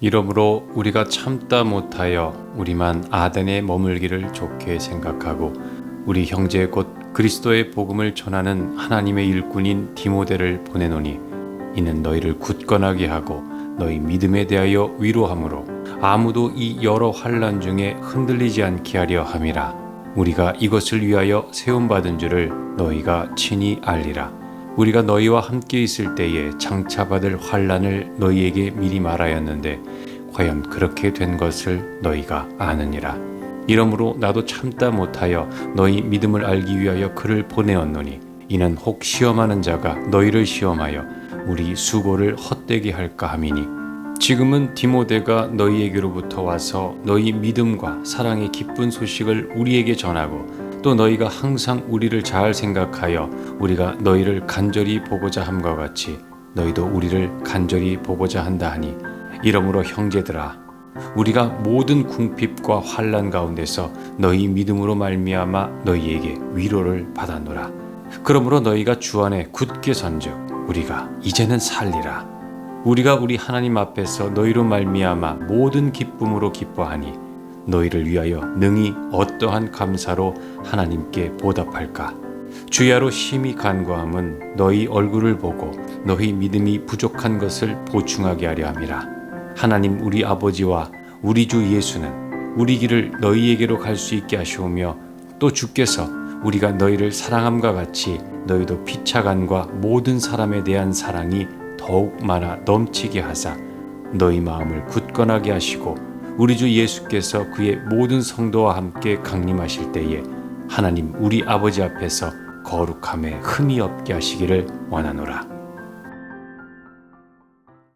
이러므로 우리가 참다 못하여 우리만 아덴에 머물기를 좋게 생각하고 우리 형제 곧 그리스도의 복음을 전하는 하나님의 일꾼인 디모데를 보내노니 이는 너희를 굳건하게 하고 너희 믿음에 대하여 위로함으로 아무도 이 여러 환란 중에 흔들리지 않게 하려 함이라. 우리가 이것을 위하여 세움 받은 줄을 너희가 친히 알리라 우리가 너희와 함께 있을 때에 장차 받을 환란을 너희에게 미리 말하였는데 과연 그렇게 된 것을 너희가 아느니라. 이러므로 나도 참다 못하여 너희 믿음을 알기 위하여 그를 보내었노니 이는 혹 시험하는 자가 너희를 시험하여 우리 수고를 헛되게 할까 함이니 지금은 디모데가 너희에게로부터 와서 너희 믿음과 사랑의 기쁜 소식을 우리에게 전하고 또 너희가 항상 우리를 잘 생각하여 우리가 너희를 간절히 보고자 함과 같이 너희도 우리를 간절히 보고자 한다 하니 이러므로 형제들아 우리가 모든 궁핍과 환란 가운데서 너희 믿음으로 말미암아 너희에게 위로를 받았노라. 그러므로 너희가 주 안에 굳게 선즉 우리가 이제는 살리라. 우리가 우리 하나님 앞에서 너희로 말미암아 모든 기쁨으로 기뻐하니 너희를 위하여 능히 어떠한 감사로 하나님께 보답할까? 주야로 심히 간구함은 너희 얼굴을 보고 너희 믿음이 부족한 것을 보충하게 하려 함이라. 하나님 우리 아버지와 우리 주 예수는 우리 길을 너희에게로 갈 수 있게 하시오며 또 주께서 우리가 너희를 사랑함과 같이 너희도 피차간과 모든 사람에 대한 사랑이 더욱 많아 넘치게 하사 너희 마음을 굳건하게 하시고 우리 주 예수께서 그의 모든 성도와 함께 강림하실 때에 하나님 우리 아버지 앞에서 거룩함에 흠이 없게 하시기를 원하노라.